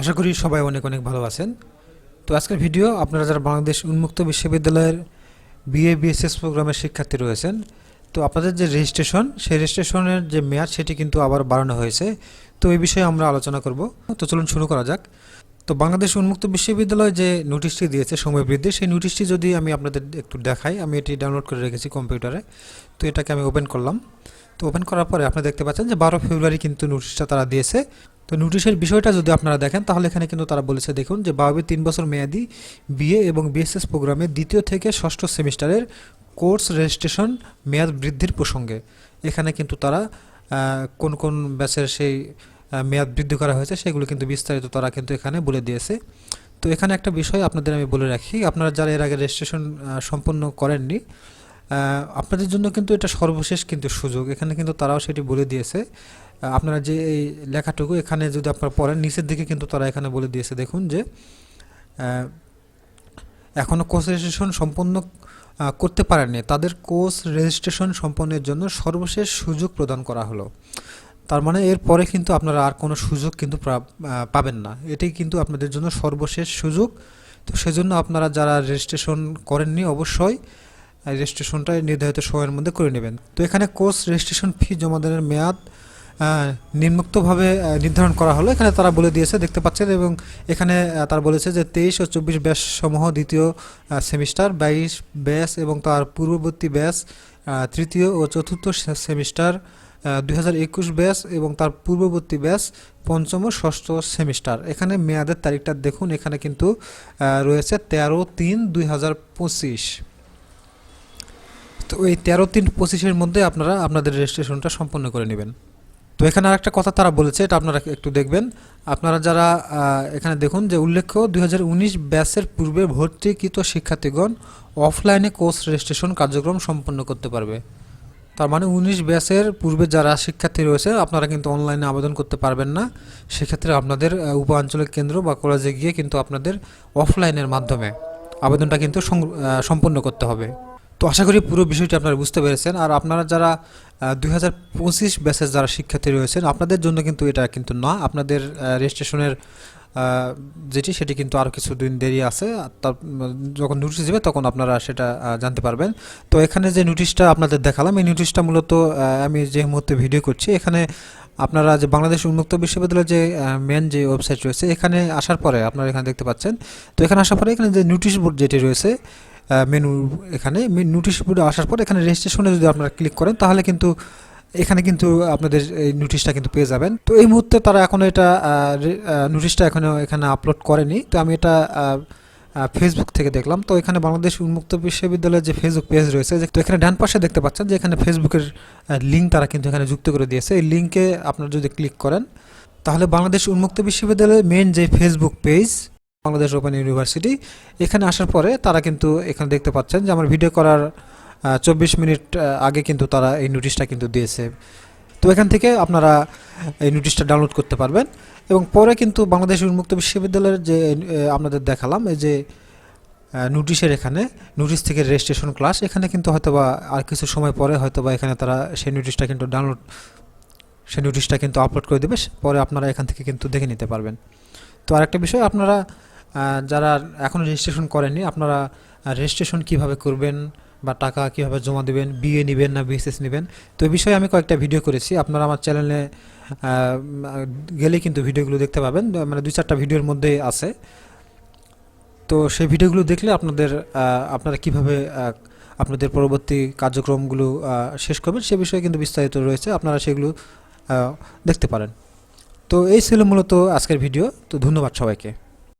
আশা করি সবাই অনেক অনেক ভালো আছেন। তো আজকের ভিডিও আপনারা যারা বাংলাদেশ উন্মুক্ত বিশ্ববিদ্যালয়ের বিএ, বিএসএস প্রোগ্রামের শিক্ষার্থী রয়েছেন, তো আপনাদের যে রেজিস্ট্রেশন সেই রেজিস্ট্রেশনের যে মেয়াদ, সেটি কিন্তু আবার বাড়ানো হয়েছে। তো এই বিষয়ে আমরা আলোচনা করব। তো চলুন শুরু করা যাক। তো বাংলাদেশ উন্মুক্ত বিশ্ববিদ্যালয় যে নোটিশটি দিয়েছে, সময় বৃদ্ধি, সেই নোটিশটি যদি আমি আপনাদের একটু দেখাই, আমি এটি ডাউনলোড করে রেখেছি কম্পিউটারে। তো এটাকে আমি ওপেন করলাম। তো ওপেন করার পরে আপনি দেখতে পাচ্ছেন যে বারো ফেব্রুয়ারি কিন্তু নোটিশটা তারা দিয়েছে। তো নোটিশের বিষয়টা যদি আপনারা দেখেন, তাহলে এখানে কিন্তু তারা বলেছে, দেখুন যে বারোবি তিন বছর মেয়াদি বিএ এবং বিএসএস প্রোগ্রামে দ্বিতীয় থেকে ষষ্ঠ সেমিস্টারের কোর্স রেজিস্ট্রেশন মেয়াদ বৃদ্ধির প্রসঙ্গে। এখানে কিন্তু তারা কোন কোন ব্যাচের সেই মেয়াদ বৃদ্ধি করা হয়েছে সেগুলো কিন্তু বিস্তারিত তারা কিন্তু এখানে বলে দিয়েছে। তো এখানে একটা বিষয় আপনাদের আমি বলে রাখি, আপনারা যারা এর আগে রেজিস্ট্রেশন সম্পন্ন করেননি আপনাদের জন্য কিন্তু এটা সর্বশেষ কিন্তু সুযোগ। এখানে কিন্তু তারাও সেটি বলে দিয়েছে। আপনারা যে এই লেখাটুকু এখানে যদি আপনারা পড়েন, নিচের দিকে কিন্তু তারা এখানে বলে দিয়েছে। দেখুন যে এখনও কোর্স রেজিস্ট্রেশন সম্পন্ন করতে পারেননি। তাদের কোর্স রেজিস্ট্রেশন সম্পন্নের জন্য সর্বশেষ সুযোগ প্রদান করা হলো। তার মানে এরপরে কিন্তু আপনারা আর কোনো সুযোগ কিন্তু পাবেন না। এটাই কিন্তু আপনাদের জন্য সর্বশেষ সুযোগ। তো সেজন্য আপনারা যারা রেজিস্ট্রেশন করেননি, অবশ্যই রেজিস্ট্রেশনটা নির্ধারিত সময়ের মধ্যে করে নেবেন। তো এখানে কোর্স রেজিস্ট্রেশন ফি জমাদানের মেয়াদ আহ, নিম্নোক্তভাবে নির্ধারণ করা হলো। এখানে তারা বলে দিয়েছে দেখতে পাচ্ছেন এবং এখানে তারা বলেছে যে তেইশ ও চব্বিশ ব্যাস সমূহ দ্বিতীয় সেমিস্টার বাইশ ব্যাস এবং তার পূর্ববর্তী ব্যাস তৃতীয় ও চতুর্থ সেমিস্টার দুই হাজার একুশ ব্যাস এবং তার পূর্ববর্তী ব্যাস পঞ্চম ও ষষ্ঠ সেমিস্টার। এখানে মেয়াদের তারিখটা দেখুন এখানে কিন্তু রয়েছে তেরো তিন দুই তো এই তেরো তিন পঁচিশের মধ্যে আপনারা আপনাদের রেজিস্ট্রেশনটা সম্পন্ন করে নেবেন। তো এখানে আরেকটা কথা তারা বলেছে, এটা আপনারা একটু দেখবেন। আপনারা যারা এখানে দেখুন যে উল্লেখ্য, দুই হাজার উনিশ ব্যাচের পূর্বে ভর্তিকৃত শিক্ষার্থীগণ অফলাইনে কোর্স রেজিস্ট্রেশন কার্যক্রম সম্পন্ন করতে পারবে। তার মানে উনিশ ব্যাচের পূর্বে যারা শিক্ষার্থী রয়েছে, আপনারা কিন্তু অনলাইনে আবেদন করতে পারবেন না। সেক্ষেত্রে আপনাদের উপ আঞ্চলিক কেন্দ্র বা কলেজে গিয়ে কিন্তু আপনাদের অফলাইনের মাধ্যমে আবেদনটা কিন্তু সম্পন্ন করতে হবে। তো আশা করি পুরো বিষয়টি আপনারা বুঝতে পেরেছেন। আর আপনারা যারা দুই হাজার পঁচিশ ব্যাচের যারা শিক্ষার্থী রয়েছেন, আপনাদের জন্য কিন্তু এটা কিন্তু না। আপনাদের রেজিস্ট্রেশনের যেটি, সেটি কিন্তু আরও কিছুদিন দেরি আছে। তার, যখন নোটিশ দেবে, তখন আপনারা সেটা জানতে পারবেন। তো এখানে যে নোটিশটা আপনাদের দেখালাম, এই নোটিশটা মূলত আমি যে মুহূর্তে ভিডিও করছি, এখানে আপনারা যে বাংলাদেশ উন্মুক্ত বিশ্ববিদ্যালয়ের যে মেন যে ওয়েবসাইট রয়েছে, এখানে আসার পরে আপনারা এখানে দেখতে পাচ্ছেন। তো এখানে আসার পরে এখানে যে নোটিশ বোর্ড যেটি রয়েছে মেনু এখানে নোটিশ বোর্ডে আসার পর এখানে রেজিস্ট্রেশনে যদি আপনারা ক্লিক করেন, তাহলে কিন্তু এখানে কিন্তু আপনাদের এই নোটিশটা কিন্তু পেয়ে যাবেন। তো এই মুহূর্তে তারা এখনও এটা নোটিশটা এখনও এখানে আপলোড করেনি। তো আমি এটা ফেসবুক থেকে দেখলাম। তো এখানে বাংলাদেশ উন্মুক্ত বিশ্ববিদ্যালয়ের যে ফেসবুক পেজ রয়েছে তো এখানে ডান পাশে দেখতে পাচ্ছেন যে এখানে ফেসবুকের লিঙ্ক তারা কিন্তু এখানে যুক্ত করে দিয়েছে। এই লিঙ্কে আপনারা যদি ক্লিক করেন, তাহলে বাংলাদেশ উন্মুক্ত বিশ্ববিদ্যালয়ের মেন যে Facebook page Bangladesh Open University এখানে আসার পরে তারা কিন্তু এখানে দেখতে পাচ্ছেন যে আমার ভিডিও করার চব্বিশ মিনিট আগে কিন্তু তারা এই নোটিশটা কিন্তু দিয়েছে। তো এখান থেকে আপনারা এই নোটিশটা ডাউনলোড করতে পারবেন। এবং পরে কিন্তু বাংলাদেশ উন্মুক্ত বিশ্ববিদ্যালয়ের যে আপনাদের দেখালাম, এই যে নোটিশের এখানে নোটিশ থেকে রেজিস্ট্রেশন ক্লাস এখানে কিন্তু হয়তোবা আর কিছু সময় পরে হয়তোবা এখানে তারা সেই নোটিশটা কিন্তু ডাউনলোড সেই নোটিশটা কিন্তু আপলোড করে দেবে। পরে আপনারা এখান থেকে কিন্তু দেখে নিতে পারবেন। তো আরেকটা বিষয়, আপনারা যারা এখনও রেজিস্ট্রেশন করেননি, আপনারা রেজিস্ট্রেশন কীভাবে করবেন বা টাকা কীভাবে জমা দেবেন বিএ নেবেন না বিএসএস নেবেন? তো বিষয়ে আমি কয়েকটা ভিডিও করেছি। আপনারা আমার চ্যানেলে গেলে কিন্তু ভিডিওগুলো দেখতে পাবেন। মানে দুই চারটা ভিডিওর মধ্যে আছে। তো সেই ভিডিওগুলো দেখলে আপনাদের আপনারা কীভাবে আপনাদের পরবর্তী কার্যক্রমগুলো শেষ করবেন, সে বিষয়ে কিন্তু বিস্তারিত রয়েছে। আপনারা সেগুলো দেখতে পারেন। তো এই ছিল মূলত আজকের ভিডিও তো ধন্যবাদ সবাইকে।